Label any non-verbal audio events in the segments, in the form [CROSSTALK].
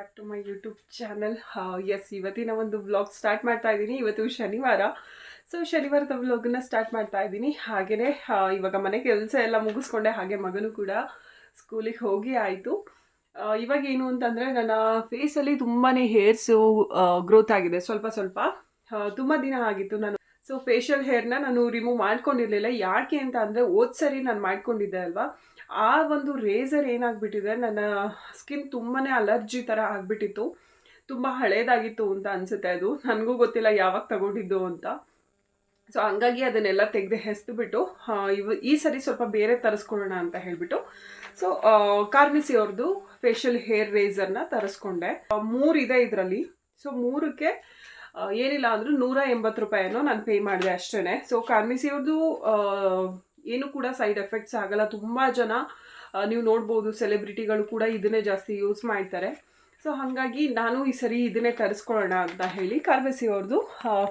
Back to my YouTube channel S ಇವತ್ತಿನ ಒಂದು vlog start ಮಾಡ್ತಾ ಇದ್ದೀನಿ. ಇವತ್ತು ಶನಿವಾರ. ಸೊ ಶನಿವಾರದ ವ್ಲಾಗನ್ನ ಸ್ಟಾರ್ಟ್ ಮಾಡ್ತಾ ಇದ್ದೀನಿ. ಹಾಗೆಯೇ ಇವಾಗ ಮನೆ ಕೆಲಸ ಎಲ್ಲ ಮುಗಿಸ್ಕೊಂಡೆ. ಹಾಗೆ ಮಗನೂ ಕೂಡ ಸ್ಕೂಲಿಗೆ ಹೋಗಿ ಆಯಿತು. ಇವಾಗ ಏನು ಅಂತಂದರೆ ನನ್ನ ಫೇಸಲ್ಲಿ ತುಂಬಾ ಹೇರ್ಸು ಗ್ರೋತ್ ಆಗಿದೆ. ಸ್ವಲ್ಪ ಸ್ವಲ್ಪ. ತುಂಬ ದಿನ ಆಗಿತ್ತು. ನಾನು ಸೊ ಫೇಶಿಯಲ್ ಹೇರ್ನ ನಾನು ರಿಮೂವ್ ಮಾಡ್ಕೊಂಡಿರಲಿಲ್ಲ. ಯಾಕೆ ಅಂತ ಅಂದರೆ, ಹೋದ ಸರಿ ನಾನು ಮಾಡ್ಕೊಂಡಿದ್ದೆ ಅಲ್ವಾ? ಆ ಒಂದು ರೇಸರ್ ಏನಾಗ್ಬಿಟ್ಟಿದೆ, ನನ್ನ ಸ್ಕಿನ್ ತುಂಬಾ ಅಲರ್ಜಿ ಥರ ಆಗಿಬಿಟ್ಟಿತ್ತು. ತುಂಬ ಹಳೇದಾಗಿತ್ತು ಅಂತ ಅನಿಸುತ್ತೆ ಅದು. ನನಗೂ ಗೊತ್ತಿಲ್ಲ ಯಾವಾಗ ತಗೊಂಡಿದ್ದು ಅಂತ. ಸೊ ಹಂಗಾಗಿ ಅದನ್ನೆಲ್ಲ ತೆಗೆದು ಹೆಸ್ದುಬಿಟ್ಟು ಇವ, ಈ ಸರಿ ಸ್ವಲ್ಪ ಬೇರೆ ತರಿಸ್ಕೊಳ್ಳೋಣ ಅಂತ ಹೇಳಿಬಿಟ್ಟು. ಸೊ ಕಾರ್ಮಿಸಿ ಅವ್ರದ್ದು ಫೇಶಿಯಲ್ ಹೇರ್ ರೇಸರ್ನ ತರಿಸ್ಕೊಂಡೆ. ಮೂರಿದೆ ಇದರಲ್ಲಿ. ಸೊ ಮೂರಕ್ಕೆ ಏನಿಲ್ಲ ಅಂದರೂ ನೂರ ಎಂಬತ್ತು ರೂಪಾಯಿಯನ್ನು ನಾನು ಪೇ ಮಾಡಿದೆ ಅಷ್ಟೇ ಸೊ ಕಾರ್ಮಿಸಿ ಅವ್ರದ್ದು ಏನು ಕೂಡ ಸೈಡ್ ಎಫೆಕ್ಟ್ಸ್ ಆಗಲ್ಲ. ತುಂಬ ಜನ ನೀವು ನೋಡ್ಬೋದು ಸೆಲೆಬ್ರಿಟಿಗಳು ಕೂಡ ಇದನ್ನೇ ಜಾಸ್ತಿ ಯೂಸ್ ಮಾಡ್ತಾರೆ. ಸೊ ಹಾಗಾಗಿ ನಾನು ಈ ಸರಿ ಇದನ್ನೇ ತರಿಸ್ಕೊಳ್ಳೋಣ ಅಂತ ಹೇಳಿ ಕಾರ್ಮೆಸಿ ಅವ್ರದ್ದು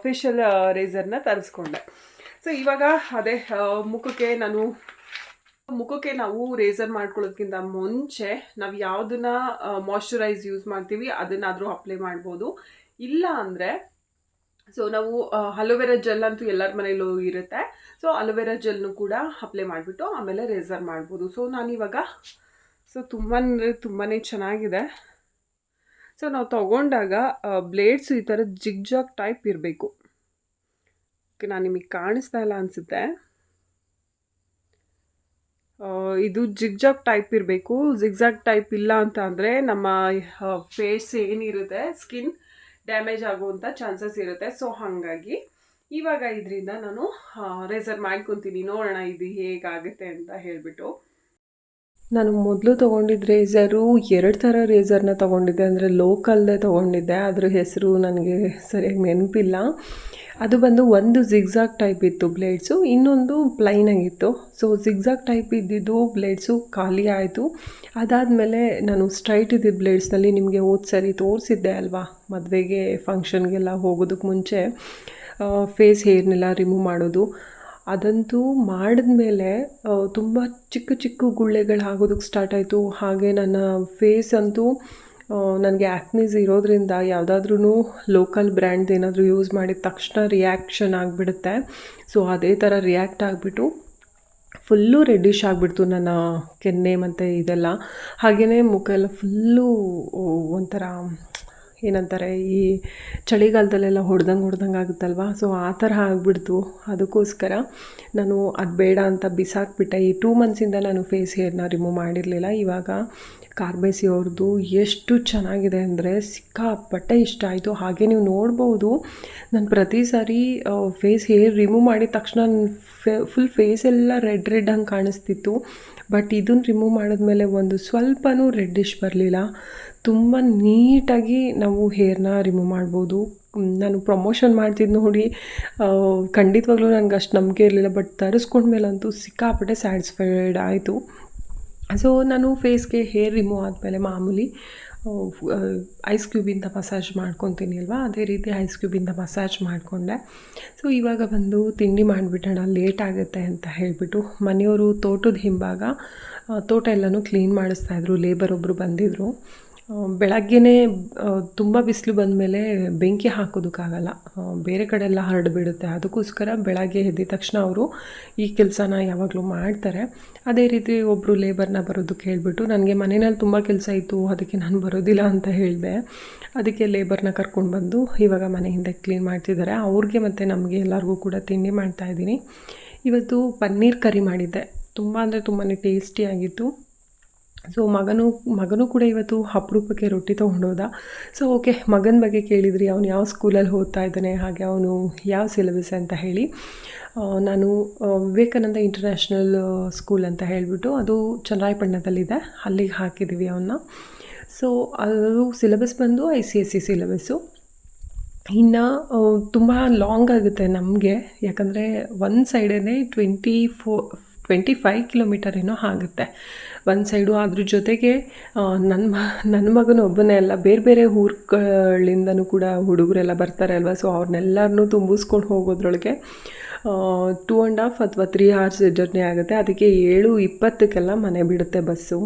ಫೇಶಿಯಲ್ ರೇಸರ್ನ ತರಿಸ್ಕೊಂಡೆ. ಸೊ ಇವಾಗ ಅದೇ ಮುಖಕ್ಕೆ ನಾನು, ಮುಖಕ್ಕೆ ನಾವು ರೇಸರ್ ಮಾಡ್ಕೊಳ್ಳೋದ್ಕಿಂತ ಮುಂಚೆ ನಾವು ಯಾವುದನ್ನ ಮಾಯ್ಶ್ಚರೈಸ್ ಯೂಸ್ ಮಾಡ್ತೀವಿ ಅದನ್ನಾದರೂ ಅಪ್ಲೈ ಮಾಡ್ಬೋದು. ಇಲ್ಲ ಅಂದರೆ ಸೊ ನಾವು ಅಲೋವೆರಾ ಜೆಲ್ ಅಂತೂ ಎಲ್ಲರ ಮನೇಲೂ ಇರುತ್ತೆ. ಸೊ ಅಲೋವೆರಾ ಜೆಲ್ನು ಕೂಡ ಅಪ್ಲೈ ಮಾಡಿಬಿಟ್ಟು ಆಮೇಲೆ ರೇಸರ್ ಮಾಡ್ಬೋದು. ಸೊ ನಾನಿವಾಗ ಸೊ ತುಂಬ ಅಂದರೆ ತುಂಬಾ ಚೆನ್ನಾಗಿದೆ. ಸೊ ನಾವು ತಗೊಂಡಾಗ ಬ್ಲೇಡ್ಸ್ ಈ ಥರ ಜಿಗ್ಜಾಗ್ ಟೈಪ್ ಇರಬೇಕು. ಓಕೆ, ನಾನು ನಿಮಗೆ ಕಾಣಿಸ್ತಾ ಇಲ್ಲ ಅನಿಸುತ್ತೆ. ಇದು ಜಿಗ್ಜಾಗ್ ಟೈಪ್ ಇರಬೇಕು. ಜಿಗ್ಜಾಗ್ ಟೈಪ್ ಇಲ್ಲ ಅಂತ ಅಂದರೆ ನಮ್ಮ ಫೇಸ್ ಏನಿರುತ್ತೆ ಸ್ಕಿನ್ ಡ್ಯಾಮೇಜ್ ಆಗುವಂಥ ಚಾನ್ಸಸ್ ಇರುತ್ತೆ. ಸೊ ಹಾಗಾಗಿ ಇವಾಗ ಇದರಿಂದ ನಾನು ರೇಸರ್ ಮಾಡ್ಕೊತೀನಿ. ನೋಡೋಣ ಇದು ಹೇಗಾಗುತ್ತೆ ಅಂತ ಹೇಳಿಬಿಟ್ಟು. ನಾನು ಮೊದಲು ತೊಗೊಂಡಿದ್ದ ರೇಸರು ಎರಡು ಥರ ರೇಸರ್ನ ತೊಗೊಂಡಿದ್ದೆ. ಅಂದರೆ ಲೋಕಲ್ದೇ ತೊಗೊಂಡಿದ್ದೆ. ಅದ್ರ ಹೆಸರು ನನಗೆ ಸರಿಯಾಗಿ ನೆನಪಿಲ್ಲ. ಅದು ಬಂದು ಒಂದು ಝಿಗ್ಝಾಗ್ ಟೈಪ್ ಇತ್ತು ಬ್ಲೇಡ್ಸು ಇನ್ನೊಂದು ಪ್ಲೈನ್ ಆಗಿತ್ತು ಸೊ ಜಿಗ್ಝಾಗ್ ಟೈಪ್ ಇದ್ದಿದ್ದು ಬ್ಲೇಡ್ಸು ಖಾಲಿ ಆಯಿತು. ಅದಾದಮೇಲೆ ನಾನು ಸ್ಟ್ರೈಟ್ ಇದ್ದಿದ್ದ ಬ್ಲೇಡ್ಸ್ನಲ್ಲಿ ನಿಮಗೆ ಹೋದ ಸರಿ ತೋರಿಸಿದ್ದೆ ಅಲ್ವಾ? ಮದುವೆಗೆ ಫಂಕ್ಷನ್ಗೆಲ್ಲ ಹೋಗೋದಕ್ಕೆ ಮುಂಚೆ ಫೇಸ್ ಹೇರ್ನೆಲ್ಲ ರಿಮೂವ್ ಮಾಡೋದು. ಅದಂತೂ ಮಾಡಿದ್ಮೇಲೆ ತುಂಬ ಚಿಕ್ಕ ಚಿಕ್ಕ ಗುಳ್ಳೆಗಳು ಆಗೋದಕ್ಕೆ ಸ್ಟಾರ್ಟ್ ಆಯಿತು. ಹಾಗೆ ನನ್ನ ಫೇಸ್ ಅಂತೂ ನನಗೆ ಆ್ಯಕ್ನೀಸ್ ಇರೋದ್ರಿಂದ ಯಾವುದಾದ್ರೂ ಲೋಕಲ್ ಬ್ರ್ಯಾಂಡ್ ಏನಾದರೂ ಯೂಸ್ ಮಾಡಿದ ತಕ್ಷಣ ರಿಯಾಕ್ಷನ್ ಆಗಿಬಿಡುತ್ತೆ. ಸೊ ಅದೇ ಥರ ರಿಯಾಕ್ಟ್ ಆಗಿಬಿಟ್ಟು ಫುಲ್ಲು ರೆಡ್ಡಿಶ್ ಆಗಿಬಿಡ್ತು ನನ್ನ ಕೆನ್ನೆ ಮತ್ತು ಇದೆಲ್ಲ. ಹಾಗೆಯೇ ಮುಖ ಎಲ್ಲ ಫುಲ್ಲು ಒಂಥರ ಏನಂತಾರೆ, ಈ ಚಳಿಗಾಲದಲ್ಲೆಲ್ಲ ಹೊಡೆದಂಗೆ ಹೊಡೆದಂಗೆ ಆಗುತ್ತಲ್ವ? ಸೊ ಆ ಥರ ಆಗಿಬಿಡ್ತು. ಅದಕ್ಕೋಸ್ಕರ ನಾನು ಅದು ಬೇಡ ಅಂತ ಬಿಸಾಕ್ಬಿಟ್ಟೆ. ಈ ಟೂ ಮಂತ್ಸಿಂದ ನಾನು ಫೇಸ್ ಹೇರ್ನ ರಿಮೂವ್ ಮಾಡಿರಲಿಲ್ಲ. ಇವಾಗ ಕಾರ್ಬೇಸಿ ಅವ್ರದ್ದು ಎಷ್ಟು ಚೆನ್ನಾಗಿದೆ ಅಂದರೆ ಸಿಕ್ಕಾಪಟ್ಟೆ ಇಷ್ಟ ಆಯಿತು. ಹಾಗೆ ನೀವು ನೋಡ್ಬೋದು, ನಾನು ಪ್ರತಿ ಸಾರಿ ಫೇಸ್ ಹೇರ್ ರಿಮೂವ್ ಮಾಡಿದ ತಕ್ಷಣ ಫೇ ಫುಲ್ ಫೇಸ್ ಎಲ್ಲ ರೆಡ್ ರೆಡ್ ಹಂಗೆ ಕಾಣಿಸ್ತಿತ್ತು. ಬಟ್ ಇದನ್ನು ರಿಮೂವ್ ಮಾಡಿದ್ಮೇಲೆ ಒಂದು ಸ್ವಲ್ಪನೂ ರೆಡ್ಡಿಶ್ ಬರಲಿಲ್ಲ. ತುಂಬ ನೀಟಾಗಿ ನಾವು ಹೇರ್ನ ರಿಮೂವ್ ಮಾಡ್ಬೋದು. ನಾನು ಪ್ರಮೋಷನ್ ಮಾಡ್ತಿದ್ದು ನೋಡಿ ಖಂಡಿತವಾಗ್ಲೂ ನನಗೆ ಅಷ್ಟು ನಂಬಿಕೆ ಇರಲಿಲ್ಲ ಬಟ್ ತರಿಸ್ಕೊಂಡ್ಮೇಲಂತೂ ಸಿಕ್ಕಾಪಟ್ಟೆ ಸ್ಯಾಟಿಸ್ಫೈಡ್ ಆಯಿತು. ಸೊ ನಾನು ಫೇಸ್ಗೆ ಹೇರ್ ರಿಮೂವ್ ಆದಮೇಲೆ ಮಾಮೂಲಿ ಐಸ್ ಕ್ಯೂಬಿಂದ ಮಸಾಜ್ ಮಾಡ್ಕೊತೀನಿ ಅಲ್ವಾ? ಅದೇ ರೀತಿ ಐಸ್ ಕ್ಯೂಬಿಂದ ಮಸಾಜ್ ಮಾಡಿಕೊಂಡೆ. ಸೊ ಇವಾಗ ಬಂದು ತಿಂಡಿ ಮಾಡಿಬಿಟ್ಟೋಣ ಲೇಟ್ ಆಗುತ್ತೆ ಅಂತ ಹೇಳಿಬಿಟ್ಟು ಮನೆಯವರು ತೋಟದ ಹಿಂಭಾಗ ತೋಟ ಎಲ್ಲನೂ ಕ್ಲೀನ್ ಮಾಡಿಸ್ತಾಯಿದ್ರು ಲೇಬರ್ ಒಬ್ಬರು ಬಂದಿದ್ದರು ಬೆಳಗ್ಗೆನೇ ತುಂಬ ಬಿಸಿಲು ಬಂದಮೇಲೆ ಬೆಂಕಿ ಹಾಕೋದಕ್ಕಾಗಲ್ಲ. ಬೇರೆ ಕಡೆ ಎಲ್ಲ ಹರಡಿಬಿಡುತ್ತೆ ಅದಕ್ಕೋಸ್ಕರ ಬೆಳಗ್ಗೆ ಎದ್ದ ತಕ್ಷಣ ಅವರು ಈ ಕೆಲಸನ ಯಾವಾಗಲೂ ಮಾಡ್ತಾರೆ. ಅದೇ ರೀತಿ ಒಬ್ಬರು ಲೇಬರ್ನ ಬರೋದಕ್ಕೆ ಹೇಳಿಬಿಟ್ಟು, ನನಗೆ ಮನೆಯಲ್ಲಿ ತುಂಬ ಕೆಲಸ ಇತ್ತು, ಅದಕ್ಕೆ ನಾನು ಬರೋದಿಲ್ಲ ಅಂತ ಹೇಳಿದೆ. ಅದಕ್ಕೆ ಲೇಬರ್ನ ಕರ್ಕೊಂಡು ಬಂದು ಇವಾಗ ಮನೆ ಹಿಂದೆ ಕ್ಲೀನ್ ಮಾಡ್ತಿದ್ದಾರೆ. ಅವ್ರಿಗೆ ಮತ್ತು ನಮಗೆ ಎಲ್ಲರಿಗೂ ಕೂಡ ತಿಂಡಿ ಮಾಡ್ತಾಯಿದ್ದೀನಿ ಇವತ್ತು ಪನ್ನೀರ್ ಕರಿ ಮಾಡಿದ್ದೆ. ತುಂಬ ಅಂದರೆ ತುಂಬಾ ಟೇಸ್ಟಿಯಾಗಿತ್ತು ಸೊ ಮಗನು, ಮಗನೂ ಕೂಡ ಇವತ್ತು ಅಪರೂಪಕ್ಕೆ ರೊಟ್ಟಿ ತೊಗೊಂಡೋದ ಸೊ ಓಕೆ ಮಗನ ಬಗ್ಗೆ ಕೇಳಿದ್ರಿ, ಅವನು ಯಾವ ಸ್ಕೂಲಲ್ಲಿ ಓದ್ತಾ ಇದ್ದಾನೆ, ಹಾಗೆ ಅವನು ಯಾವ ಸಿಲೆಬಸ್ ಅಂತ ಹೇಳಿ. ನಾನು ವಿವೇಕಾನಂದ ಇಂಟರ್ನ್ಯಾಷನಲ್ ಸ್ಕೂಲ್ ಅಂತ ಹೇಳಿಬಿಟ್ಟು ಅದು ಚನ್ನರಾಯಪಟ್ಟಣದಲ್ಲಿದೆ, ಅಲ್ಲಿಗೆ ಹಾಕಿದ್ದೀವಿ ಅವನ್ನ ಸೊ ಅದು ಸಿಲೆಬಸ್ ಬಂದು I C S C syllabus ಇನ್ನು ತುಂಬ ಲಾಂಗ್ ಆಗುತ್ತೆ ನಮಗೆ, ಯಾಕಂದರೆ ಒಂದು ಸೈಡೇ twenty four twenty five kilometre ಏನೋ ಆಗುತ್ತೆ. ಒಂದು ಸೈಡು ಅದ್ರ ಜೊತೆಗೆ ನನ್ನ ಮ ನನ್ನ ಮಗನ ಒಬ್ಬನೇ ಅಲ್ಲ, ಬೇರೆ ಬೇರೆ ಊರುಗಳಿಂದನೂ ಕೂಡ ಹುಡುಗರೆಲ್ಲ ಬರ್ತಾರೆ ಅಲ್ವಾ? ಸೊ ಅವ್ರನ್ನೆಲ್ಲರನ್ನೂ ತುಂಬಿಸ್ಕೊಂಡು ಹೋಗೋದ್ರೊಳಗೆ ಟೂ ಆ್ಯಂಡ್ ಹಾಫ್ ಅಥವಾ ತ್ರೀ ಅವರ್ಸ್ ಜರ್ನಿ ಆಗುತ್ತೆ. ಅದಕ್ಕೆ ಏಳು ಇಪ್ಪತ್ತಕ್ಕೆಲ್ಲ ಮನೆ ಬಿಡುತ್ತೆ ಬಸ್ಸು.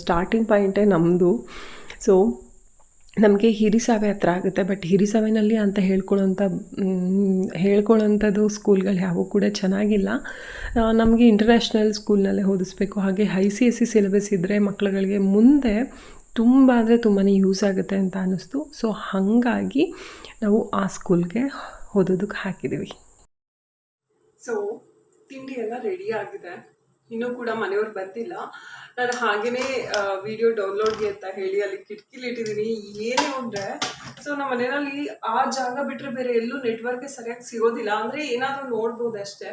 ಸ್ಟಾರ್ಟಿಂಗ್ ಪಾಯಿಂಟೇ ನಮ್ಮದು ಸೊ ನಮಗೆ ಹಿರಿಸಾವೆ ಹತ್ರ ಆಗುತ್ತೆ ಬಟ್ ಹಿರಿಸಾವೆನಲ್ಲಿ ಅಂತ ಹೇಳ್ಕೊಳ್ಳೋಂಥ ಹೇಳ್ಕೊಳ್ಳೋಂಥದ್ದು ಸ್ಕೂಲ್ಗಳು ಯಾವೂ ಕೂಡ ಚೆನ್ನಾಗಿಲ್ಲ. ನಮಗೆ ಇಂಟರ್ನ್ಯಾಷನಲ್ ಸ್ಕೂಲ್ನಲ್ಲೇ ಓದಿಸ್ಬೇಕು. ಹಾಗೆ I C S C syllabus ಇದ್ದರೆ ಮಕ್ಕಳುಗಳಿಗೆ ಮುಂದೆ ತುಂಬ ಅಂದರೆ ತುಂಬಾ ಯೂಸ್ ಆಗುತ್ತೆ ಅಂತ ಅನ್ನಿಸ್ತು. ಸೊ ಹಾಗಾಗಿ ನಾವು ಆ ಸ್ಕೂಲ್ಗೆ ಓದೋದಕ್ಕೆ ಹಾಕಿದ್ದೀವಿ. ಸೊ ತಿಂಡಿ ಎಲ್ಲ ರೆಡಿ ಆಗಿದೆ. ಇನ್ನೂ ಕೂಡ ಮನೆಯವ್ರು ಬಂದಿಲ್ಲ. ನಾನು ಹಾಗೇನೆ ವಿಡಿಯೋ ಡೌನ್ಲೋಡ್ಗೆ ಅಂತ ಹೇಳಿ ಅಲ್ಲಿ ಕಿಟಕಿಲಿ ಇಟ್ಟಿದ್ದೀನಿ. ಏನೇ ಅಂದರೆ ಸೊ ನಮ್ಮ ಮನೆಯಲ್ಲಿ ಆ ಜಾಗ ಬಿಟ್ಟರೆ ಬೇರೆ ಎಲ್ಲೂ ನೆಟ್ವರ್ಕ್ಗೆ ಸರಿಯಾಗಿ ಸಿಗೋದಿಲ್ಲ. ಅಂದರೆ ಏನಾದರೂ ನೋಡ್ಬೋದು ಅಷ್ಟೇ.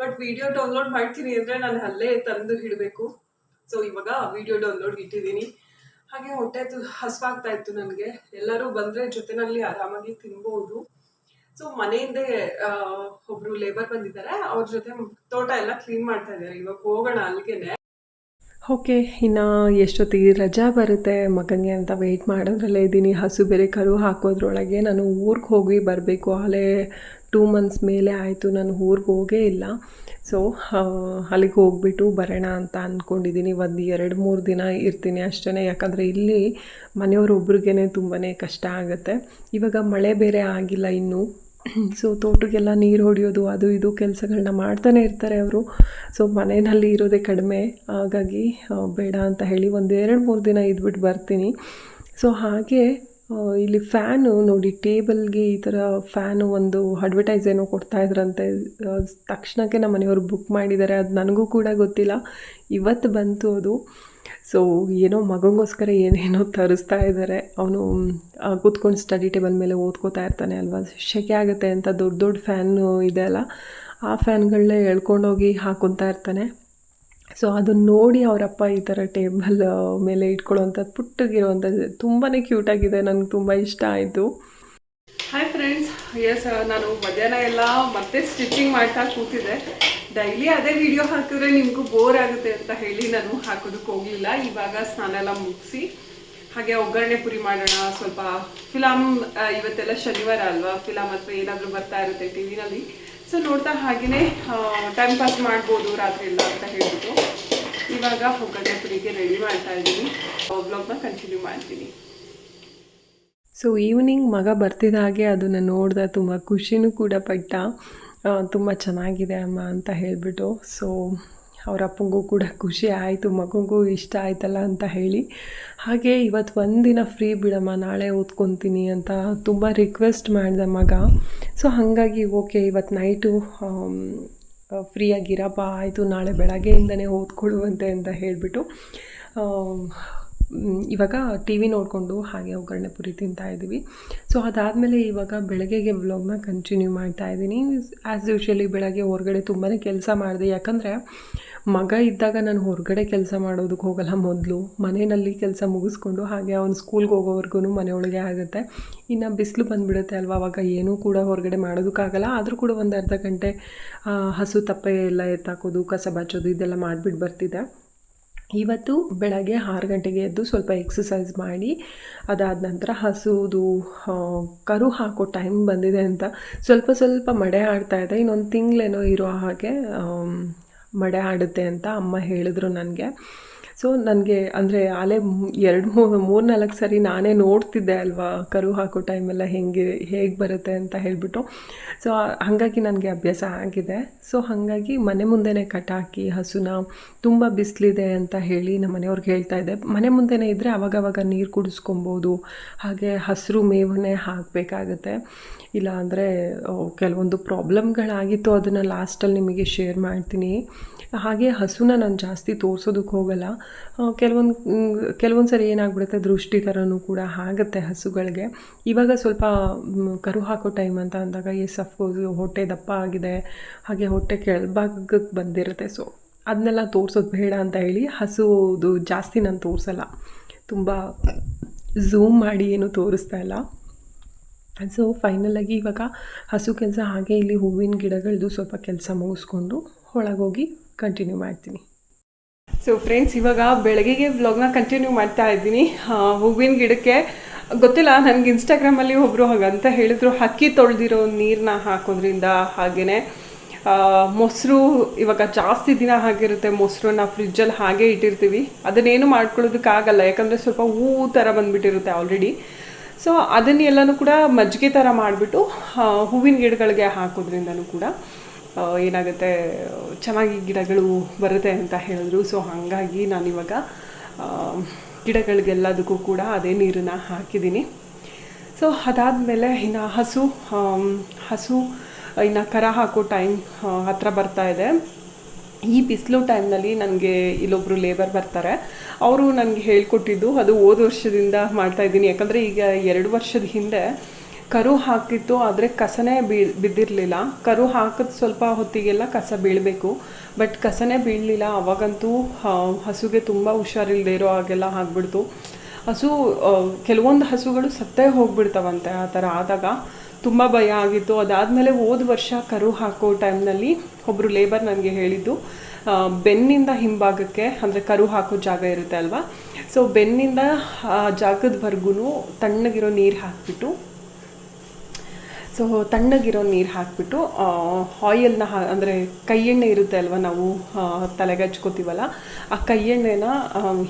ಬಟ್ ವಿಡಿಯೋ ಡೌನ್ಲೋಡ್ ಮಾಡ್ತೀನಿ ಅಂದರೆ ನಾನು ಅಲ್ಲೇ ತಂದು ಇಡಬೇಕು. ಸೊ ಇವಾಗ ವಿಡಿಯೋ ಡೌನ್ಲೋಡ್ ಇಟ್ಟಿದ್ದೀನಿ. ಹಾಗೆ ಹೊಟ್ಟೆ ಹಸುವಾಗ್ತಾ ಇತ್ತು ನನಗೆ. ಎಲ್ಲರೂ ಬಂದರೆ ಜೊತೆನಲ್ಲಿ ಆರಾಮಾಗಿ ತಿನ್ಬೋದು. ಸೊ ಮನೆಯಿಂದ ಒಬ್ಬರು ಲೇಬರ್ ಬಂದಿದ್ದಾರೆ. ಅವ್ರ ಜೊತೆ ತೋಟ ಎಲ್ಲ ಕ್ಲೀನ್ ಮಾಡ್ತಾ ಇದ್ದಾರೆ. ಇವಾಗ ಹೋಗೋಣ ಅಲ್ಲಿಗೆನೆ. ಓಕೆ, ಇನ್ನು ಎಷ್ಟೊತ್ತಿಗೆ ರಜಾ ಬರುತ್ತೆ? ಮಗನಿಗೆ ಅಂತ ವೆಯ್ಟ್ ಮಾಡೋದ್ರಲ್ಲೇ ಇದ್ದೀನಿ. ಹಸು ಬೇರೆ ಕರು ಹಾಕೋದ್ರೊಳಗೆ ನಾನು ಊರಿಗೆ ಹೋಗಿ ಬರಬೇಕು. ಅಲ್ಲೇ ಟೂ ಮಂತ್ಸ್ ಮೇಲೆ ಆಯಿತು. ನಾನು ಊರಿಗೆ ಹೋಗೇ ಇಲ್ಲ. ಸೊ ಅಲ್ಲಿಗೆ ಹೋಗ್ಬಿಟ್ಟು ಬರೋಣ ಅಂತ ಅಂದ್ಕೊಂಡಿದ್ದೀನಿ ಒಂದು ಎರಡು ಮೂರು ದಿನ ಇರ್ತೀನಿ ಅಷ್ಟೇ ಯಾಕಂದರೆ ಇಲ್ಲಿ ಮನೆಯವರೊಬ್ರಿಗೇ ತುಂಬಾ ಕಷ್ಟ ಆಗುತ್ತೆ. ಇವಾಗ ಮಳೆ ಬೇರೆ ಆಗಿಲ್ಲ ಇನ್ನೂ. [CLEARS THROAT] ಸೊ ತೋಟಕ್ಕೆಲ್ಲ ನೀರು ಹೊಡೆಯೋದು, ಅದು ಇದು ಕೆಲಸಗಳನ್ನ ಮಾಡ್ತಾನೆ ಇರ್ತಾರೆ ಅವರು. ಸೊ ಮನೆಯಲ್ಲಿ ಇರೋದೇ ಕಡಿಮೆ. ಹಾಗಾಗಿ ಬೇಡ ಅಂತ ಹೇಳಿ ಒಂದು ಎರಡು ಮೂರು ದಿನ ಇದ್ಬಿಟ್ಟು ಬರ್ತೀನಿ. ಸೊ ಹಾಗೆ ಇಲ್ಲಿ ಫ್ಯಾನು ನೋಡಿ, ಟೇಬಲ್ಗೆ ಈ ಥರ ಫ್ಯಾನು ಒಂದು ಅಡ್ವರ್ಟೈಸ್ ಏನೋ ಕೊಡ್ತಾ ಇದ್ರಂತೆ. ತಕ್ಷಣಕ್ಕೆ ನಮ್ಮ ಮನೆಯವರು ಬುಕ್ ಮಾಡಿದ್ದಾರೆ. ಅದು ನನಗೂ ಕೂಡ ಗೊತ್ತಿಲ್ಲ. ಇವತ್ತು ಬಂತು ಅದು. ಸೊ ಏನೋ ಮಗಂಗೋಸ್ಕರ ಏನೇನೋ ತರಿಸ್ತಾ ಇದ್ದಾರೆ ಅವನು ಕೂತ್ಕೊಂಡು ಸ್ಟಡಿ ಟೇಬಲ್ ಮೇಲೆ ಓದ್ಕೋತಾ ಇರ್ತಾನೆ ಅಲ್ವಾ? ಸೆಕೆ ಆಗುತ್ತೆ ಅಂತ ದೊಡ್ಡ ದೊಡ್ಡ ಫ್ಯಾನು ಇದೆ ಅಲ್ಲ? ಆ ಫ್ಯಾನ್ಗಳನ್ನೇ ಎಳ್ಕೊಂಡೋಗಿ ಹಾಕೊತಾ ಇರ್ತಾನೆ. ಸೊ ಅದನ್ನು ನೋಡಿ ಅವರಪ್ಪ ಈ ಥರ ಟೇಬಲ್ ಮೇಲೆ ಇಟ್ಕೊಳ್ಳೋವಂಥದ್ದು ಪುಟ್ಟಗಿರುವಂಥದ್ದು ತುಂಬಾ ಕ್ಯೂಟಾಗಿದೆ ನನಗೆ ತುಂಬ ಇಷ್ಟ ಆಯಿತು. ಹಾಯ್ ಫ್ರೆಂಡ್ಸ್ ಎಸ್ ನಾನು ಮಧ್ಯಾಹ್ನ ಎಲ್ಲ ಮತ್ತೆ ಸ್ಟಿಚಿಂಗ್ ಮಾಡ್ತಾ ಕೂತಿದ್ದೆ. ಡೈಲಿ ಅದೇ ವಿಡಿಯೋ ಹಾಕಿದ್ರೆ ನಿಮಗೂ ಬೋರ್ ಆಗುತ್ತೆ ಅಂತ ಹೇಳಿ ನಾನು ಹಾಕೋದಕ್ಕೆ ಹೋಗಲಿಲ್ಲ. ಇವಾಗ ಸ್ನಾನ ಎಲ್ಲ ಮುಗಿಸಿ, ಹಾಗೆ ಒಗ್ಗರಣೆ ಪುರಿ ಮಾಡೋಣ. ಸ್ವಲ್ಪ ಫಿಲಮ್ ಇವತ್ತೆಲ್ಲ ಶನಿವಾರ ಅಲ್ವಾ? ಫಿಲಮ್ ಅಥವಾ ಏನಾದರೂ ಬರ್ತಾ ಇರುತ್ತೆ ಟಿ ವಿನಲ್ಲಿ ಸೊ ನೋಡ್ತಾ ಹಾಗೆಯೇ ಟೈಮ್ ಪಾಸ್ ಮಾಡ್ಬೋದು ರಾತ್ರಿ ಎಲ್ಲ ಅಂತ ಹೇಳ್ಬಿಟ್ಟು. ಇವಾಗ ಒಗ್ಗರಣೆ ಪುರಿಗೆ ರೆಡಿ ಮಾಡ್ತಾ ಇದ್ದೀನಿ. ಬ್ಲಾಗ್ನ ಕಂಟಿನ್ಯೂ ಮಾಡ್ತೀನಿ. ಸೊ ಈವ್ನಿಂಗ್ ಮಗ ಬರ್ತಿದ್ದ ಹಾಗೆ ಅದನ್ನು ನೋಡಿದ ತುಂಬ ಖುಷಿನೂ ಕೂಡ ಪಟ್ಟ. ತುಂಬ ಚೆನ್ನಾಗಿದೆ ಅಮ್ಮ ಅಂತ ಹೇಳಿಬಿಟ್ಟು. ಸೊ ಅವ್ರ ಅಪ್ಪಂಗೂ ಕೂಡ ಖುಷಿ ಆಯಿತು, ಮಗುಗೂ ಇಷ್ಟ ಆಯ್ತಲ್ಲ ಅಂತ ಹೇಳಿ. ಹಾಗೆ ಇವತ್ತು ಒಂದಿನ ಫ್ರೀ ಬಿಡಮ್ಮ, ನಾಳೆ ಓದ್ಕೊತೀನಿ ಅಂತ ತುಂಬ ರಿಕ್ವೆಸ್ಟ್ ಮಾಡಿದೆ ಮಗ. ಸೊ ಹಾಗಾಗಿ ಓಕೆ ಇವತ್ತು ನೈಟು ಫ್ರೀಯಾಗಿರಪ್ಪ ಆಯಿತು, ನಾಳೆ ಬೆಳಗ್ಗೆಯಿಂದನೇ ಓದ್ಕೊಳ್ಳುವಂತೆ ಅಂತ ಹೇಳಿಬಿಟ್ಟು. ಇವಾಗ ಟಿ ವಿ ನೋಡಿಕೊಂಡು ಹಾಗೆ ಒಗ್ಗರಣೆ ಪುರಿ ತಿಂತಾ ಇದ್ದೀವಿ. ಸೊ ಅದಾದಮೇಲೆ ಇವಾಗ ಬೆಳಗ್ಗೆಗೆ ವ್ಲಾಗ್ನ ಕಂಟಿನ್ಯೂ ಮಾಡ್ತಾ ಇದ್ದೀನಿ. ಆ್ಯಸ್ ಯೂಶ್ವಲಿ ಬೆಳಗ್ಗೆ ಹೊರಗಡೆ ತುಂಬಾ ಕೆಲಸ ಮಾಡಿದೆ. ಯಾಕಂದರೆ ಮಗ ಇದ್ದಾಗ ನಾನು ಹೊರಗಡೆ ಕೆಲಸ ಮಾಡೋದಕ್ಕೆ ಹೋಗಲ್ಲ ಮೊದಲು. ಮನೆಯಲ್ಲಿ ಕೆಲಸ ಮುಗಿಸ್ಕೊಂಡು ಹಾಗೆ ಅವ್ನು ಸ್ಕೂಲ್ಗೆ ಹೋಗೋವರೆಗೂ ಮನೆಯೊಳಗೆ ಆಗುತ್ತೆ. ಇನ್ನು ಬಿಸಿಲು ಬಂದುಬಿಡುತ್ತೆ ಅಲ್ವಾ? ಅವಾಗ ಏನೂ ಕೂಡ ಹೊರಗಡೆ ಮಾಡೋದಕ್ಕಾಗಲ್ಲ. ಆದರೂ ಕೂಡ ಒಂದು ಅರ್ಧ ಗಂಟೆ ಹಸು ತಪ್ಪೆ ಎಲ್ಲ ಎತ್ತಾಕೋದು, ಕಸ ಬಾಚೋದು, ಇದೆಲ್ಲ ಮಾಡಿಬಿಟ್ಟು ಬರ್ತಿದ್ದೆ. ಇವತ್ತು ಬೆಳಗ್ಗೆ ಆರು ಗಂಟೆಗೆ ಎದ್ದು ಸ್ವಲ್ಪ ಎಕ್ಸಸೈಸ್ ಮಾಡಿ, ಅದಾದ ನಂತರ ಹಸುವುದು ಕರು ಹಾಕೋ ಟೈಮ್ ಬಂದಿದೆ ಅಂತ. ಸ್ವಲ್ಪ ಸ್ವಲ್ಪ ಮಡೆ ಆಡ್ತಾ ಇದೆ. ಇನ್ನೊಂದು ತಿಂಗಳೇನೋ ಇರೋ ಹಾಗೆ ಮಡೆ ಆಡುತ್ತೆ ಅಂತ ಅಮ್ಮ ಹೇಳಿದ್ರು ನನಗೆ. ಸೊ ನನಗೆ ಅಂದರೆ ಅಲೆ ಎರಡು ಮೂರು ಮೂರು ನಾಲ್ಕು ಸರಿ ನಾನೇ ನೋಡ್ತಿದ್ದೆ ಅಲ್ವಾ? ಕರು ಹಾಕೋ ಟೈಮೆಲ್ಲ ಹೆಂಗೆ, ಹೇಗೆ ಬರುತ್ತೆ ಅಂತ ಹೇಳಿಬಿಟ್ಟು. ಸೊ ಹಾಗಾಗಿ ನನಗೆ ಅಭ್ಯಾಸ ಆಗಿದೆ. ಸೊ ಹಾಗಾಗಿ ಮನೆ ಮುಂದೆನೇ ಕಟಾಕಿ ಹಸುನ ತುಂಬ ಬಿಸಿಲಿದೆ ಅಂತ ಹೇಳಿ ನಮ್ಮ ಮನೆಯವ್ರಿಗೆ ಹೇಳ್ತಾ ಇದ್ದೆ. ಮನೆ ಮುಂದೆನೇ ಇದ್ದರೆ ಅವಾಗವಾಗ ನೀರು ಕುಡಿಸ್ಕೊಬೋದು. ಹಾಗೆ ಹಸಿರು ಮೇವನ್ನೇ ಹಾಕಬೇಕಾಗತ್ತೆ. ಇಲ್ಲ ಅಂದರೆ ಕೆಲವೊಂದು ಪ್ರಾಬ್ಲಮ್ಗಳಾಗಿತ್ತು ಅದನ್ನು ಲಾಸ್ಟಲ್ಲಿ ನಿಮಗೆ ಶೇರ್ ಮಾಡ್ತೀನಿ. ಹಾಗೆ ಹಸುನ ನಾನು ಜಾಸ್ತಿ ತೋರಿಸೋದಕ್ಕೆ ಹೋಗಲ್ಲ. ಕೆಲವೊಂದು ಕೆಲವೊಂದು ಸರಿ ಏನಾಗ್ಬಿಡುತ್ತೆ ದೃಷ್ಟಿ ಥರನೂ ಕೂಡ ಆಗುತ್ತೆ ಹಸುಗಳಿಗೆ. ಇವಾಗ ಸ್ವಲ್ಪ ಕರು ಹಾಕೋ ಟೈಮ್ ಅಂತ ಅಂದಾಗ ಎಸ್ ಅಫ್ಕೋಸ್ ಹೊಟ್ಟೆ ದಪ್ಪ ಆಗಿದೆ. ಹಾಗೆ ಹೊಟ್ಟೆ ಕೆಳಭಾಗಕ್ಕೆ ಬಂದಿರುತ್ತೆ. ಸೊ ಅದನ್ನೆಲ್ಲ ತೋರಿಸೋದು ಬೇಡ ಅಂತ ಹೇಳಿ ಹಸುದು ಜಾಸ್ತಿ ನಾನು ತೋರಿಸಲ್ಲ. ತುಂಬ ಝೂಮ್ ಮಾಡಿ ಏನು ತೋರಿಸ್ತಾ ಇಲ್ಲ. ಸೊ ಫೈನಲಾಗಿ ಇವಾಗ ಹಸು ಕೆಲಸ ಹಾಗೆ ಇಲ್ಲಿ ಹೂವಿನ ಗಿಡಗಳದ್ದು ಸ್ವಲ್ಪ ಕೆಲಸ ಮುಗಿಸ್ಕೊಂಡು ಒಳಗೋಗಿ ಕಂಟಿನ್ಯೂ ಮಾಡ್ತೀನಿ. ಸೊ ಫ್ರೆಂಡ್ಸ್ ಇವಾಗ ಬೆಳಗ್ಗೆಗೆ ವ್ಲಾಗ್ನ ಕಂಟಿನ್ಯೂ ಮಾಡ್ತಾ ಇದ್ದೀನಿ. ಹೂವಿನ ಗಿಡಕ್ಕೆ ಗೊತ್ತಿಲ್ಲ, ನನಗೆ ಇನ್ಸ್ಟಾಗ್ರಾಮಲ್ಲಿ ಒಬ್ಬರು ಹಾಗಂತ ಹೇಳಿದ್ರು, ಹಕ್ಕಿ ತೊಳೆದಿರೋ ನೀರನ್ನ ಹಾಕೋದ್ರಿಂದ ಹಾಗೆಯೇ ಮೊಸರು ಇವಾಗ ಜಾಸ್ತಿ ದಿನ ಆಗಿರುತ್ತೆ ಮೊಸರನ್ನ ಫ್ರಿಜ್ಜಲ್ಲಿ ಹಾಗೆ ಇಟ್ಟಿರ್ತೀವಿ. ಅದನ್ನೇನು ಮಾಡ್ಕೊಳ್ಳೋದಕ್ಕಾಗಲ್ಲ, ಯಾಕಂದರೆ ಸ್ವಲ್ಪ ಹೂ ಥರ ಬಂದುಬಿಟ್ಟಿರುತ್ತೆ ಆಲ್ರೆಡಿ ಸೊ ಅದನ್ನೆಲ್ಲನೂ ಕೂಡ ಮಜ್ಜಿಗೆ ಥರ ಮಾಡಿಬಿಟ್ಟು ಹೂವಿನ ಗಿಡಗಳಿಗೆ ಹಾಕೋದ್ರಿಂದನೂ ಕೂಡ ಏನಾಗುತ್ತೆ, ಚೆನ್ನಾಗಿ ಗಿಡಗಳು ಬರುತ್ತೆ ಅಂತ ಹೇಳಿದ್ರು. ಸೊ ಹಾಗಾಗಿ ನಾನಿವಾಗ ಇವಾಗ ಗಿಡಗಳಿಗೆಲ್ಲದಕ್ಕೂ ಕೂಡ ಅದೇ ನೀರನ್ನು ಹಾಕಿದ್ದೀನಿ. ಸೊ ಅದಾದಮೇಲೆ ಇನ್ನು ಹಸು ಹಸು, ಇನ್ನು ಕರ ಹಾಕೋ ಟೈಮ್ ಹತ್ರ ಬರ್ತಾ ಇದೆ. ಈ ಬಿಸಿಲು ಟೈಮ್ನಲ್ಲಿ ನನಗೆ ಇಲ್ಲೊಬ್ಬರು ಲೇಬರ್ ಬರ್ತಾರೆ. ಅವರು ನನಗೆ ಹೇಳ್ಕೊಟ್ಟಿದ್ದು ಅದು ಹೋದ ವರ್ಷದಿಂದ ಮಾಡ್ತಾ ಇದ್ದೀನಿ. ಯಾಕಂದರೆ ಈಗ ಎರಡು ವರ್ಷದ ಹಿಂದೆ ಕರು ಹಾಕಿತ್ತು, ಆದರೆ ಕಸನೇ ಬೀ, ಬಿದ್ದಿರಲಿಲ್ಲ. ಕರು ಹಾಕಿದ ಸ್ವಲ್ಪ ಹೊತ್ತಿಗೆಲ್ಲ ಕಸ ಬೀಳಬೇಕು. ಬಟ್ ಕಸನೇ ಬೀಳಲಿಲ್ಲ. ಅವಾಗಂತೂ ಹಸುಗೆ ತುಂಬ ಹುಷಾರಿಲ್ಲದೆ ಇರೋ ಹಾಗೆಲ್ಲ ಆಗಿಬಿಡ್ತು. ಹಸು ಕೆಲವೊಂದು ಹಸುಗಳು ಸತ್ತೇ ಹೋಗ್ಬಿಡ್ತಾವಂತೆ ಆ ಥರ ಆದಾಗ. ತುಂಬ ಭಯ ಆಗಿತ್ತು. ಅದಾದಮೇಲೆ ಹೋದ ವರ್ಷ ಕರು ಹಾಕೋ ಟೈಮ್ನಲ್ಲಿ ಒಬ್ಬರು ಲೇಬರ್ ನನಗೆ ಹೇಳಿದ್ದು ಬೆನ್ನಿಂದ ಹಿಂಭಾಗಕ್ಕೆ ಅಂದರೆ ಕರು ಹಾಕೋ ಜಾಗ ಇರುತ್ತೆ ಅಲ್ವಾ? ಸೊ ಬೆನ್ನಿಂದ, ಆ ಜಾಗದವರೆಗೂ ತಣ್ಣಗಿರೋ ನೀರು ಹಾಕಿಬಿಟ್ಟು ಸೊ ತಣ್ಣಗಿರೋ ನೀರು ಹಾಕಿಬಿಟ್ಟು ಆಯಿಲ್ನ ಹಾ, ಅಂದರೆ ಕೈ ಇರುತ್ತೆ ಅಲ್ವಾ ನಾವು ತಲೆಗೆ ಹಚ್ಕೋತೀವಲ್ಲ, ಆ ಕೈ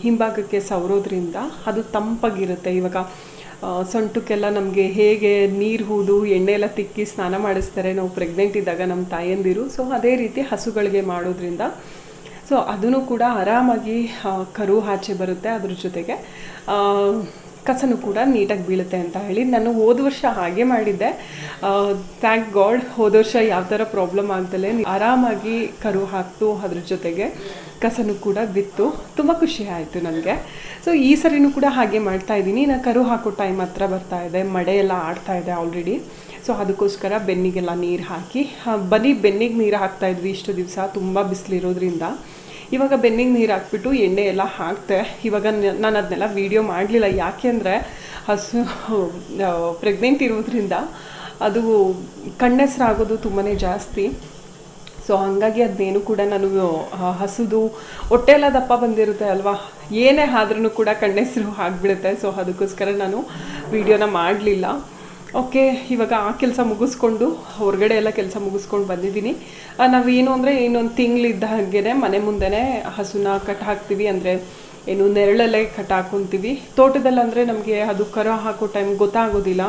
ಹಿಂಭಾಗಕ್ಕೆ ಸವರೋದ್ರಿಂದ ಅದು ತಂಪಾಗಿರುತ್ತೆ ಇವಾಗ. ಸೊಂಟಕ್ಕೆಲ್ಲ ನಮಗೆ ಹೇಗೆ ನೀರು ಹೂದು ಎಣ್ಣೆ ಎಲ್ಲ ತಿಕ್ಕಿ ಸ್ನಾನ ಮಾಡಿಸ್ತಾರೆ. ನಾವು ಪ್ರೆಗ್ನೆಂಟ್ ಇದ್ದಾಗ ನಮ್ಮ ತಾಯಂದಿರು. ಸೊ ಅದೇ ರೀತಿ ಹಸುಗಳಿಗೆ ಮಾಡೋದ್ರಿಂದ. ಸೊ ಅದನ್ನು ಕೂಡ ಆರಾಮಾಗಿ ಕರು ಆಚೆ ಬರುತ್ತೆ ಅದ್ರ ಜೊತೆಗೆ. ಕಸನೂ ಕೂಡ ನೀಟಾಗಿ ಬೀಳುತ್ತೆ ಅಂತ ಹೇಳಿ ನಾನು ಹೋದ ವರ್ಷ ಹಾಗೆ ಮಾಡಿದ್ದೆ. ಥ್ಯಾಂಕ್ ಗಾಡ್ ಹೋದ ವರ್ಷ ಯಾವ ಥರ ಪ್ರಾಬ್ಲಮ್ ಆಗ್ದಲೇ ಆರಾಮಾಗಿ ಕರು ಹಾಕ್ತು ಅದ್ರ ಜೊತೆಗೆ ಕಸನೂ ಕೂಡ ಬಿತ್ತು. ತುಂಬ ಖುಷಿ ಆಯಿತು ನನಗೆ. ಸೊ ಈ ಸರಿನೂ ಕೂಡ ಹಾಗೆ ಮಾಡ್ತಾ ಇದ್ದೀನಿ. ನಾನು ಕರು ಹಾಕೋ ಟೈಮ್ ಹತ್ರ ಬರ್ತಾ ಇದೆ. ಮಳೆ ಎಲ್ಲ ಆಡ್ತಾ ಇದೆ ಆಲ್ರೆಡಿ ಸೊ ಅದಕ್ಕೋಸ್ಕರ ಬೆನ್ನಿಗೆಲ್ಲ ನೀರು ಹಾಕಿ ಬರೀ ಬೆನ್ನಿಗೆ ನೀರು ಹಾಕ್ತಾ ಇದ್ವಿ ಇಷ್ಟು ದಿವಸ ತುಂಬ ಬಿಸಿಲಿರೋದ್ರಿಂದ. ಇವಾಗ ಬೆನ್ನಿಗೆ ನೀರು ಹಾಕ್ಬಿಟ್ಟು ಎಣ್ಣೆ ಎಲ್ಲ ಹಾಕ್ತೆ. ಇವಾಗ ನಾನು ಅದನ್ನೆಲ್ಲ ವೀಡಿಯೋ ಮಾಡಲಿಲ್ಲ. ಯಾಕೆಂದರೆ ಹಸು ಪ್ರೆಗ್ನೆಂಟ್ ಇರೋದ್ರಿಂದ ಅದು ಕಣ್ಣೆಸರಾಗೋದು ತುಂಬಾ ಜಾಸ್ತಿ. ಸೊ ಹಾಗಾಗಿ ಅದನ್ನೇನು ಕೂಡ ನಾನು ಹಸುದು ಹೊಟ್ಟೆ ಎಲ್ಲ ದಪ್ಪ ಬಂದಿರುತ್ತೆ ಅಲ್ವಾ? ಏನೇ ಆದ್ರೂ ಕೂಡ ಕಣ್ಣೆಸರು ಆಗಿಬಿಡುತ್ತೆ. ಸೊ ಅದಕ್ಕೋಸ್ಕರ ನಾನು ವೀಡಿಯೋನ ಮಾಡಲಿಲ್ಲ. ಓಕೆ, ಇವಾಗ ಆ ಕೆಲಸ ಮುಗಿಸ್ಕೊಂಡು, ಹೊರಗಡೆ ಎಲ್ಲ ಕೆಲಸ ಮುಗಿಸ್ಕೊಂಡು ಬಂದಿದ್ದೀನಿ. ನಾವೇನು ಅಂದರೆ ಇನ್ನೊಂದು ತಿಂಗಳಿದ್ದ ಹಾಗೆ ಮನೆ ಮುಂದೆನೇ ಹಸುನ ಕಟ್ ಹಾಕ್ತೀವಿ, ಅಂದರೆ ಏನು ನೆರಳಲ್ಲೇ ಕಟ್ ಹಾಕೊತೀವಿ. ತೋಟದಲ್ಲಿ ಅಂದರೆ ನಮಗೆ ಅದು ಕರ ಹಾಕೋ ಟೈಮ್ ಗೊತ್ತಾಗೋದಿಲ್ಲ.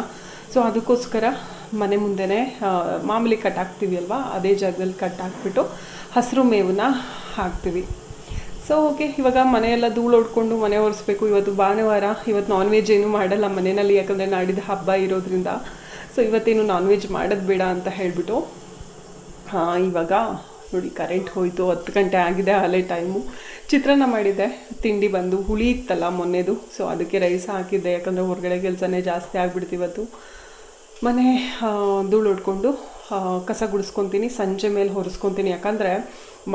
ಸೊ ಅದಕ್ಕೋಸ್ಕರ ಮನೆ ಮುಂದೆನೇ ಮಾಮೂಲಿ ಕಟ್ ಹಾಕ್ತೀವಿ ಅಲ್ವಾ? ಅದೇ ಜಾಗದಲ್ಲಿ ಕಟ್ ಹಾಕ್ಬಿಟ್ಟು ಹಸಿರು ಮೇವನ್ನ ಹಾಕ್ತೀವಿ. ಸೊ ಓಕೆ ಇವಾಗ ಮನೆಯೆಲ್ಲ ಧೂಳು ಹೊಡ್ಕೊಂಡು ಮನೆ ಒರೆಸ್ಬೇಕು. ಇವತ್ತು ಭಾನುವಾರ, ಇವತ್ತು ನಾನ್ ವೆಜ್ ಏನೂ ಮಾಡಲ್ಲ ಮನೆಯಲ್ಲಿ, ಯಾಕಂದರೆ ನಾಡಿದ ಹಬ್ಬ ಇರೋದ್ರಿಂದ. ಸೊ ಇವತ್ತೇನು ನಾನ್ ವೆಜ್ ಮಾಡೋದು ಬೇಡ ಅಂತ ಹೇಳಿಬಿಟ್ಟು, ಹಾಂ, ಇವಾಗ ನೋಡಿ ಕರೆಂಟ್ ಹೋಯಿತು, ಹತ್ತು ಗಂಟೆ ಆಗಿದೆ ಅಲ್ಲೇ ಟೈಮು ಚಿತ್ರಾನ್ನ ಮಾಡಿದ್ದೆ, ತಿಂಡಿ ಬಂದು ಹುಳಿ ಇತ್ತಲ್ಲ ಮೊನ್ನೆದು. ಸೊ ಅದಕ್ಕೆ ರೈಸ್ ಹಾಕಿದ್ದೆ, ಯಾಕಂದರೆ ಹೊರಗಡೆ ಕೆಲಸನೇ ಜಾಸ್ತಿ ಆಗಿಬಿಡ್ತು ಇವತ್ತು. ಮನೆ ಧೂಳು ಹೊಡ್ಕೊಂಡು ಕಸ ಗುಡಿಸ್ಕೊತೀನಿ, ಸಂಜೆ ಮೇಲೆ ಹೊರಿಸ್ಕೊತೀನಿ. ಯಾಕಂದರೆ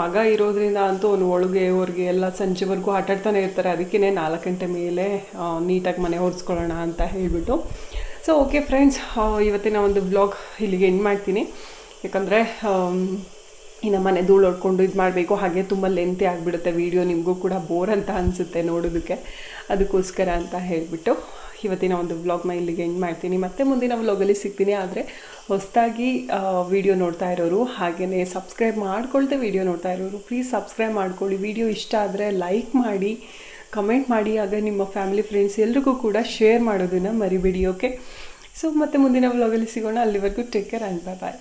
ಮಗ ಇರೋದ್ರಿಂದ ಅಂತೂ ಅವನು ಒಳಗೆ ಹೊರಗೆ ಎಲ್ಲ ಸಂಜೆವರೆಗೂ ಆಟಾಡ್ತಾನೆ ಇರ್ತಾರೆ. ಅದಕ್ಕೇ ನಾಲ್ಕು ಗಂಟೆ ಮೇಲೆ ನೀಟಾಗಿ ಮನೆ ಹೊರಿಸ್ಕೊಳ್ಳೋಣ ಅಂತ ಹೇಳಿಬಿಟ್ಟು. ಸೊ ಓಕೆ ಫ್ರೆಂಡ್ಸ್ ಇವತ್ತಿನ ಒಂದು ಬ್ಲಾಗ್ ಇಲ್ಲಿಗೆ ಎಂಡ್ ಮಾಡ್ತೀನಿ. ಯಾಕಂದರೆ ಇನ್ನು ಮನೆ ಧೂಳು ಹೊಡ್ಕೊಂಡು ಇದು ಮಾಡಬೇಕು. ಹಾಗೆ ತುಂಬ ಲೆಂತಿ ಆಗಿಬಿಡುತ್ತೆ ವೀಡಿಯೋ ನಿಮಗೂ ಕೂಡ ಬೋರ್ ಅಂತ ಅನಿಸುತ್ತೆ ನೋಡೋದಕ್ಕೆ. ಅದಕ್ಕೋಸ್ಕರ ಅಂತ ಹೇಳಿಬಿಟ್ಟು ಇವತ್ತಿನ ಒಂದು ವ್ಲಾಗ್ನ ಇಲ್ಲಿಗೆ ಎಂಡ್ ಮಾಡ್ತೀನಿ. ಮತ್ತೆ ಮುಂದಿನ ವ್ಲಾಗಲ್ಲಿ ಸಿಗ್ತೀನಿ. ಆದರೆ ಹೊಸದಾಗಿ ವಿಡಿಯೋ ನೋಡ್ತಾ ಇರೋರು ಹಾಗೆಯೇ ಸಬ್ಸ್ಕ್ರೈಬ್ ಮಾಡ್ಕೊಳ್ದೆ ವಿಡಿಯೋ ನೋಡ್ತಾ ಇರೋರು ಪ್ಲೀಸ್ ಸಬ್ಸ್ಕ್ರೈಬ್ ಮಾಡ್ಕೊಳ್ಳಿ. ವಿಡಿಯೋ ಇಷ್ಟ ಆದರೆ ಲೈಕ್ ಮಾಡಿ ಕಮೆಂಟ್ ಮಾಡಿ, ಹಾಗೆ ನಿಮ್ಮ ಫ್ಯಾಮಿಲಿ ಫ್ರೆಂಡ್ಸ್ ಎಲ್ರಿಗೂ ಕೂಡ ಶೇರ್ ಮಾಡೋದನ್ನು ಮರಿಬೇಡಿ ಓಕೆ ಸೊ ಮತ್ತೆ ಮುಂದಿನ ವ್ಲಾಗಲ್ಲಿ ಸಿಗೋಣ. ಅಲ್ಲಿವರೆಗೂ take care and bye bye